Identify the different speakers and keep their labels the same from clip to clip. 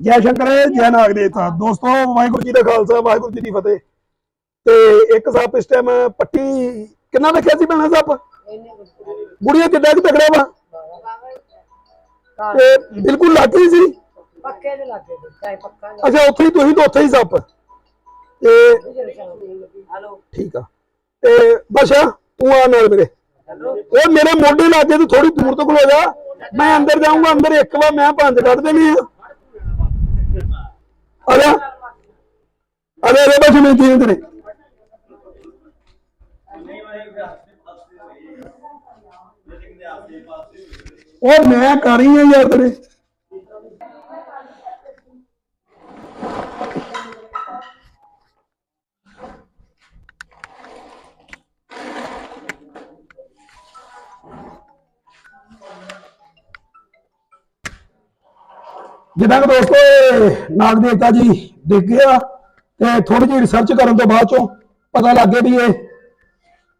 Speaker 1: ਜੈ ਸ਼ੰਕਰ ਜੈ ਨਾਗ ਦੇਵਤਾ ਦੋਸਤੋ ਵਾਹਿਗੁਰੂ ਜੀ ਦਾ ਖਾਲਸਾ ਵਾਹਿਗੁਰੂ ਜੀ ਦੀ ਫਤਿਹ। ਤੇ ਇੱਕ ਸੱਪ ਇਸ ਟਾਈਮ ਪੱਟੀ ਕਿੰਨਾ ਰੱਖਿਆ ਸੀ ਬਣਾ ਸੱਪ? ਗੁੜੀਆ ਕਿੱਦਾਂ ਕਿ ਤਗੜਾ ਵਾ? ਤੇ ਬਿਲਕੁਲ ਲੱਗ ਸੀ?
Speaker 2: ਪੱਕੇ ਦੇ ਲੱਗੇ ਤੇ ਚਾਹੇ ਪੱਕਾ
Speaker 1: ਅੱਛਾ ਉੱਥੇ ਹੀ ਤੁਸੀਂ ਤਾਂ ਉੱਥੇ ਹੀ ਸੱਪ। ਤੇ
Speaker 2: ਹਲੋ?
Speaker 1: ਠੀਕ ਆ। ਤੇ ਬਸ਼ਾ ਤੂੰ ਆ ਨਾਲ ਮੇਰੇ। ਉਹ ਮੇਰੇ ਮੋਢੇ ਲਾਗੇ ਤੂੰ ਥੋੜੀ ਦੂਰ ਤੋਂ ਖਲੋ ਜਾ। ਮੈਂ ਅੰਦਰ ਜਾਊਂਗਾ ਅੰਦਰ ਇੱਕ ਵਾਰ ਮੈਂ ਭੰਜ ਕੱਢ ਦੇਣੀ ਆ। ਅਰੇ ਅਰੇ ਬਸ ਮੈਂ ਕੀ ਤੇਰੇ ਉਹ ਮੈਂ ਕਰ ਰਹੀ ਆ ਯਾਰ ਤੇਰੇ ਜਿੱਦਾਂ ਕਿ ਦੋਸਤੋ ਇਹ ਨਾਗ ਦੇਵਤਾ ਜੀ ਦਿਖ ਗਿਆ ਤੇ ਥੋੜੀ ਜਿਹੀ ਰਿਸਰਚ ਕਰਨ ਤੋਂ ਬਾਅਦ ਚੋਂ ਪਤਾ ਲੱਗ ਗਿਆ ਵੀ ਇਹ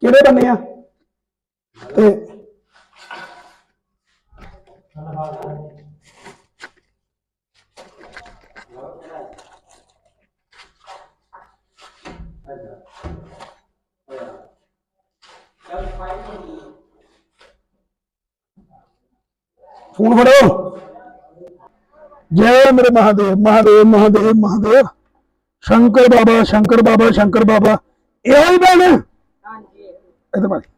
Speaker 1: ਕਿਹੜੇ ਬੰਨੇ ਆ। ਤੇ ਫੋਨ ਫੜੋ। ਜੈ ਮੇਰੇ ਮਹਾਦੇਵ ਮਹਾਦੇਵ ਮਹਾਦੇਵ ਮਹਾਦੇਵ। ਸ਼ੰਕਰ ਬਾਬਾ ਸ਼ੰਕਰ ਬਾਬਾ ਸ਼ੰਕਰ ਬਾਬਾ ਇਹੋ ਹੀ ਬਣ।
Speaker 2: ਹਾਂਜੀ
Speaker 1: ਇਹਦੇ ਬਾਰੇ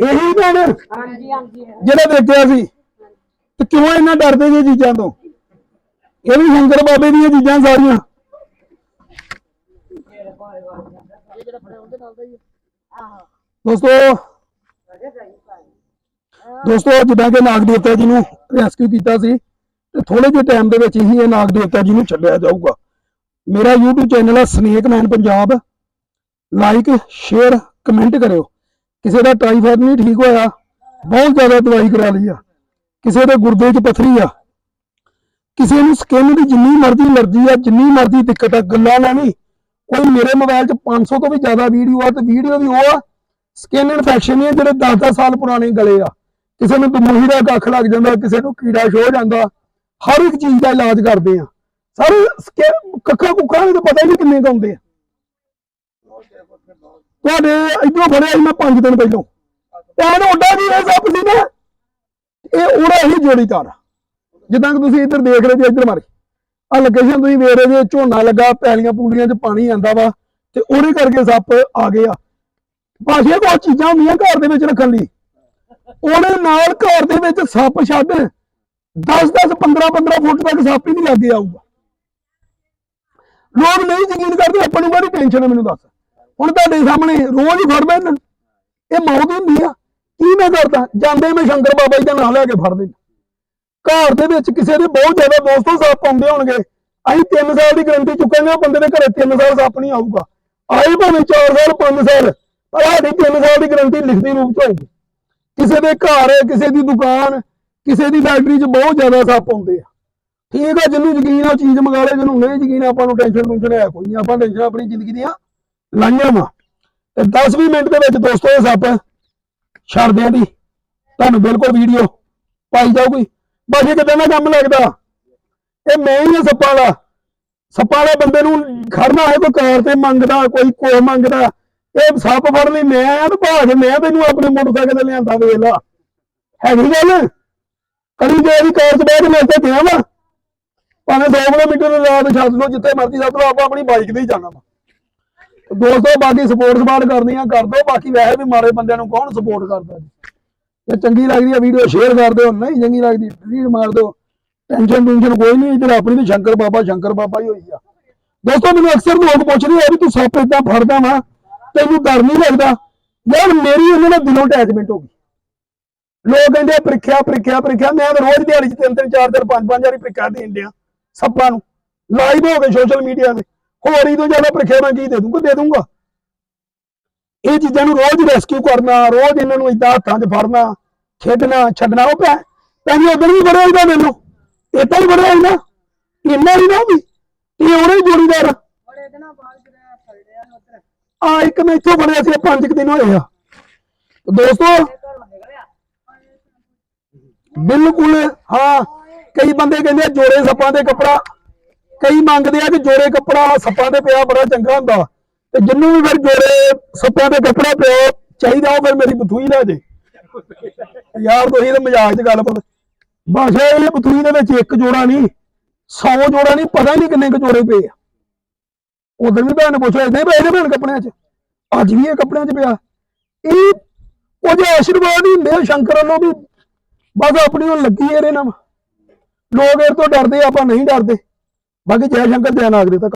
Speaker 1: ਇਹੀ ਬਣ।
Speaker 2: ਹਾਂਜੀ ਹਾਂਜੀ
Speaker 1: ਜਿਹੜਾ ਦੇਖਿਆ ਸੀ ਤੇ ਕਿਉਂ ਇੰਨਾ ਡਰਦੇ ਜੇ ਚੀਜ਼ਾਂ ਤੋਂ? ਇਹ ਵੀ ਸ਼ੰਕਰ ਬਾਬੇ ਦੀਆਂ ਚੀਜ਼ਾਂ ਸਾਰੀਆਂ। ਦੋਸਤੋ ਦੋਸਤੋ ਜਿੱਦਾਂ ਕਿ ਨਾਗ ਦੇਵਤਾ ਜੀ ਨੂੰ ਰੈਸਕਿਊ ਕੀਤਾ ਸੀ। ਤੇ ਥੋੜੇ ਜਿਹੇ ਟਾਈਮ ਦੇ ਵਿੱਚ ਹੀ ਇਹ ਨਾਗ ਦੇਵਤਾ ਜੀ ਨੂੰ ਛੱਡਿਆ ਜਾਊਗਾ। ਮੇਰਾ YouTube ਚੈਨਲ ਹੈ snake man Punjab like share comment ਕਰਿਓ। ਕਿਸੇ ਦਾ ਟਾਈਫਾਇਡ ਨਹੀਂ ਠੀਕ ਹੋਇਆ, ਬਹੁਤ ਜ਼ਿਆਦਾ ਦਵਾਈ ਕਰਾ ਲਈ ਆ। ਕਿਸੇ ਦੇ ਗੁਰਦੇ 'ਚ ਪੱਥਰੀ ਆ। ਕਿਸੇ ਨੂੰ ਸਕਿਨ ਦੀ ਜਿੰਨੀ ਮਰਜ਼ੀ ਅਲਰਜੀ ਆ, ਜਿੰਨੀ ਮਰਜ਼ੀ ਦਿੱਕਤ ਆ, ਗੱਲਾਂ ਨਾ ਨਹੀਂ। ਕੋਈ ਮੇਰੇ ਮੋਬਾਈਲ 'ਚ 500 ਤੋਂ ਵੀ ਜ਼ਿਆਦਾ ਵੀਡੀਓ ਆ ਤੇ ਵੀਡੀਓ ਵੀ ਉਹ ਆ ਸਕਿਨ ਇਨਫੈਕਸ਼ਨ ਨੇ ਜਿਹੜੇ 10-10 ਸਾਲ ਪੁਰਾਣੇ ਗਲੇ ਆ। ਕਿਸੇ ਨੂੰ ਦਮੂਹੀ ਦਾ ਕੱਖ ਲੱਗ ਜਾਂਦਾ, ਕਿਸੇ ਨੂੰ ਕੀੜਾ ਛੋ ਜਾਂਦਾ। ਹਰ ਇੱਕ ਚੀਜ਼ ਦਾ ਇਲਾਜ ਕਰਦੇ ਆ। ਸਾਰੇ ਕੱਖਾਂ ਕੁੱਖਾਂ ਦੇ ਤਾਂ ਪਤਾ ਹੀ ਨਹੀਂ ਕਿੰਨੇ ਕੁ ਆਉਂਦੇ ਆ। ਤੁਹਾਡੇ ਇਧਰੋਂ ਫੜਿਆ ਸੀ ਮੈਂ 5 ਦਿਨ ਪਹਿਲਾਂ। ਪੈਨ ਉੱਡਾ ਜੀ ਇਹ ਸੱਪ ਸੀ ਨਾ ਇਹ ਉਹਦਾ ਹੀ ਜੋੜੀਦਾਰ ਜਿੱਦਾਂ ਕਿ ਤੁਸੀਂ ਇੱਧਰ ਦੇਖ ਰਹੇ ਜੀ ਇੱਧਰ ਮਾਰੀ। ਆ ਲੋਕੇਸ਼ਨ ਤੁਸੀਂ ਵੇਖ ਰਹੇ ਜੀ, ਝੋਨਾ ਲੱਗਾ, ਪੈਲੀਆਂ ਪੂਲੀਆਂ 'ਚ ਪਾਣੀ ਆਂਦਾ ਵਾ, ਤੇ ਉਹਦੇ ਕਰਕੇ ਸੱਪ ਆ ਗਏ ਆ। ਭਾਸ਼ੇ ਬਹੁਤ ਚੀਜ਼ਾਂ ਹੁੰਦੀਆਂ ਘਰ ਦੇ ਵਿੱਚ ਰੱਖਣ ਲਈ। ਉਹਦੇ ਨਾਲ ਘਰ ਦੇ ਵਿੱਚ ਸੱਪ ਛੱਡ 10 10 15 15 ਫੁੱਟ ਤੱਕ ਸੱਪ ਹੀ ਨਹੀਂ ਲੱਗੇ ਆਊਗਾ। ਲੋਕ ਨਹੀਂ ਯਕੀਨ ਕਰਦੇ, ਆਪਾਂ ਨੂੰ ਬੜੀ ਟੈਨਸ਼ਨ ਹੈ ਮੈਨੂੰ ਦੱਸ। ਹੁਣ ਤੁਹਾਡੇ ਸਾਹਮਣੇ ਰੋਜ਼ ਹੀ ਫੜਦੇ ਨੇ ਇਹ ਮੌਤ ਹੁੰਦੀ ਆ। ਕੀ ਮੈਂ ਕਰਦਾ? ਜਾਂਦੇ ਮੈਂ ਸ਼ੰਕਰ ਬਾਬਾ ਜੀ ਦਾ ਨਾਮ ਲੈ ਕੇ ਫੜ ਲੈਂਦਾ। ਘਰ ਦੇ ਵਿੱਚ ਕਿਸੇ ਦੇ ਬਹੁਤ ਜ਼ਿਆਦਾ ਦੋਸਤੋ ਸੱਪ ਆਉਂਦੇ ਹੋਣਗੇ। ਅਸੀਂ 3 ਸਾਲ ਦੀ ਗਰੰਟੀ ਚੁੱਕਾਂਗੇ, ਉਹ ਬੰਦੇ ਦੇ ਘਰੇ 3 ਸਾਲ ਸੱਪ ਨਹੀਂ ਆਊਗਾ। ਆਏ ਭਾਵੇਂ 4 ਸਾਲ 5 ਸਾਲ, ਪਰ ਸਾਡੀ 3 ਸਾਲ ਦੀ ਗਰੰਟੀ ਲਿਖਤੀ ਰੂਪ ਚ ਹੋਊਗੀ। ਕਿਸੇ ਦੇ ਘਰ, ਕਿਸੇ ਦੀ ਦੁਕਾਨ ਕਿਸੇ ਦੀ ਫੈਕਟਰੀ 'ਚ ਬਹੁਤ ਜ਼ਿਆਦਾ ਸੱਪ ਆਉਂਦੇ ਆ। ਠੀਕ ਆ, ਜਿਹਨੂੰ ਯਕੀਨ ਆ ਉਹ ਚੀਜ਼ ਮੰਗਾ ਲੈ ਜਿਹਨੂੰ ਨਹੀਂ ਯਕੀਨ ਆਪਾਂ ਨੂੰ ਟੈਨਸ਼ਨ ਟੁਨਸ਼ਨ ਹੈ ਕੋਈ ਨਹੀਂ, ਆਪਾਂ ਟੈਨਸ਼ਨ ਆਪਣੀ ਜ਼ਿੰਦਗੀ ਦੀਆਂ ਲਾਈਆਂ ਵਾ। ਤੇ 10-20 ਮਿੰਟ ਦੇ ਵਿੱਚ ਦੋਸਤੋ, ਇਹ ਸੱਪ ਛੱਡ ਦਿਆਂ ਦੀ ਤੁਹਾਨੂੰ ਬਿਲਕੁਲ ਵੀਡੀਓ ਪਾਈ ਜਾਊਗੀ। ਬਾਕੀ ਕਿਤੇ ਨਾ ਕੰਮ ਲੱਗਦਾ, ਇਹ ਮੈਂ ਹੀ ਆ ਸੱਪਾਂ ਦਾ। ਸੱਪਾਂ ਵਾਲੇ ਬੰਦੇ ਨੂੰ ਖੜਨਾ ਹੈ ਕੋਈ ਕਾਰ ਤੇ ਮੰਗਦਾ, ਕੋਈ ਕੋ ਮੰਗਦਾ। ਇਹ ਸੱਪ ਫੜ ਲਈ, ਮੈਂ ਆ ਤੇ ਭਾਜ ਮੈਂ ਤੈਨੂੰ ਆਪਣੇ ਮੋਟਰਸਾਈਕਲ ਤੇ ਲਿਆਂਦਾ, ਵੇਖ ਲਾ। ਹੈਗੀ ਗੱਲ? ਕਦੀ ਜੇ ਦੀ ਕਾਰ 'ਚ ਮੈਂ ਇੱਥੇ ਪਿਆ ਵਾ। ਭਾਵੇਂ 100 ਕਿਲੋਮੀਟਰ ਰਾਤ ਛੱਡ ਲਓ, ਜਿੱਥੇ ਮਰਜ਼ੀ ਛੱਡ ਲਓ, ਆਪਾਂ ਆਪਣੀ ਬਾਈਕ ਤੇ ਹੀ ਜਾਣਾ ਵਾ। ਦੋਸਤੋ, ਬਾਕੀ ਸਪੋਰਟ ਸਪਾਰਟ ਕਰਨੀਆਂ ਕਰ ਦਿਓ, ਬਾਕੀ ਵੈਸੇ ਵੀ ਮਾੜੇ ਬੰਦਿਆਂ ਨੂੰ ਕੌਣ ਸਪੋਰਟ ਕਰਦਾ ਜੀ? ਜੇ ਚੰਗੀ ਲੱਗਦੀ ਹੈ ਵੀਡੀਓ ਸ਼ੇਅਰ ਕਰ ਦਿਓ, ਨਹੀਂ ਚੰਗੀ ਲੱਗਦੀ ਡਿਲੀਟ ਮਾਰ ਦਿਓ। ਟੈਨਸ਼ਨ ਟੈਨਸ਼ਨ ਕੋਈ ਨਹੀਂ, ਇੱਧਰ ਆਪਣੀ ਤੇ ਸ਼ੰਕਰ ਬਾਬਾ ਸ਼ੰਕਰ ਬਾਬਾ ਹੀ ਹੋਈ ਆ। ਦੋਸਤੋ, ਮੈਨੂੰ ਅਕਸਰ ਲੋਕ ਪੁੱਛਦੇ ਆ ਵੀ ਤੂੰ ਸੱਪ ਇਦਾਂ ਫੜਦਾ ਵਾ, ਤੈਨੂੰ ਡਰ ਨਹੀਂ ਲੱਗਦਾ? ਯਾਰ, ਮੇਰੀ ਉਹਨਾਂ ਨਾਲ ਦਿਲੋਂ ਅਟੈਚਮੈਂਟ ਹੋ ਗਈ। ਲੋਕ ਕਹਿੰਦੇ ਪ੍ਰੀਖਿਆ ਪ੍ਰੀਖਿਆ ਪ੍ਰੀਖਿਆ। ਮੈਂ ਰੋਜ਼ ਦਿਹਾੜੀ 'ਚ ਤਿੰਨ ਤਿੰਨ ਚਾਰ ਚਾਰ ਪੰਜ ਪੰਜ ਵਾਰੀ ਪ੍ਰੀਖਿਆ ਦੇਣ ਡਿਆ ਸੱਪਾਂ ਨੂੰ। ਲਾਈਵ ਹੋ ਗਏ ਸੋਸ਼ਲ ਮੀਡੀਆ ਤੇ। ਹੋਰ ਹੀ ਤੋਂ ਜ਼ਿਆਦਾ ਪ੍ਰੀਖਿਆ ਮੈਂ ਕੀ ਦੇ ਦੂੰਗਾ? ਦੇ ਦੂੰਗਾ। ਇਹ ਚੀਜ਼ਾਂ ਨੂੰ ਰੋਜ਼ ਰੈਸਕਿਊ ਕਰਨਾ ਰੋਜ਼ ਇਹਨਾਂ ਨੂੰ ਇਦਾਂ ਹੱਥਾਂ 'ਚ ਫੜਨਾ ਖੇਡਣਾ ਛੱਡਣਾ ਉਹ ਪੈ ਪੈਣੀ ਉਦੋਂ ਵੀ ਬੜਿਆ ਇਹਦਾ ਮੈਨੂੰ। ਇਦਾਂ ਹੀ ਬੜਿਆ ਇਹਨਾਂ ਇੰਨਾ ਹੀ ਨਾ ਵੀ। ਇਹ ਉਹਨੇ ਹੀ ਜੋੜੀਦਾਰ
Speaker 2: ਬੜੇ ਦਿਨਾਂ ਬਾਅਦ ਜਿਹੜਾ ਫੜਿਆ ਉਧਰ।
Speaker 1: ਆ ਇੱਕ ਮੈਂ ਇੱਥੋਂ ਫੜਿਆ ਸੀ ਪੰਜ ਕੁ ਦਿਨ ਹੋਏ ਆ। ਦੋਸਤੋ ਬਿਲਕੁਲ, ਹਾਂ। ਕਈ ਬੰਦੇ ਕਹਿੰਦੇ ਆ ਜੋੜੇ ਸੱਪਾਂ ਦੇ ਕੱਪੜਾ। ਕਈ ਮੰਗਦੇ ਆ ਕਿ ਜੋੜੇ ਕੱਪੜਾ ਸੱਪਾਂ ਤੇ ਪਿਆ, ਬੜਾ ਚੰਗਾ ਹੁੰਦਾ। ਤੇ ਜਿੰਨੂੰ ਵੀ ਫਿਰ ਜੋੜੇ ਸੱਪਾਂ ਦੇ ਕੱਪੜਾ ਪਿਆ ਚਾਹੀਦਾ ਉਹ ਫਿਰ ਮੇਰੀ ਬਥੂਈ ਲੈ ਜੇ। ਯਾਰ ਤੁਸੀਂ ਤਾਂ ਮਜ਼ਾਕ 'ਚ ਗੱਲ ਪਰ ਬਸ ਇਹ ਬਥੂਈ ਦੇ ਵਿੱਚ ਇੱਕ ਜੋੜਾ ਨਹੀਂ 100 ਜੋੜਾ ਨਹੀਂ, ਪਤਾ ਹੀ ਨਹੀਂ ਕਿੰਨੇ ਕੁ ਜੋੜੇ ਪਏ ਆ। ਉਧਰ ਵੀ ਭੈਣ ਨੇ ਪੁੱਛਿਆ ਇਦਾਂ ਪਏ ਨੇ ਭੈਣ ਕੱਪੜਿਆਂ 'ਚ, ਅੱਜ ਵੀ ਇਹ ਕੱਪੜਿਆਂ 'ਚ ਪਿਆ। ਇਹ ਕੁਝ ਆਸ਼ੀਰਵਾਦ ਹੀ ਹੁੰਦੇ ਸ਼ੰਕਰ ਵੱਲੋਂ ਵੀ ਬਸ ਆਪਣੀ ਉਹ ਲੱਗੀ ਇਹਦੇ ਨਾਲ। ਲੋਕ ਇਹ ਤੋਂ ਡਰਦੇ ਆਪਾਂ ਨਹੀਂ ਡਰਦੇ। ਬਾਕੀ ਜੈ ਸ਼ੰਕਰ, ਜੈ ਨਾਗਰਿਕ ਤੱਕ।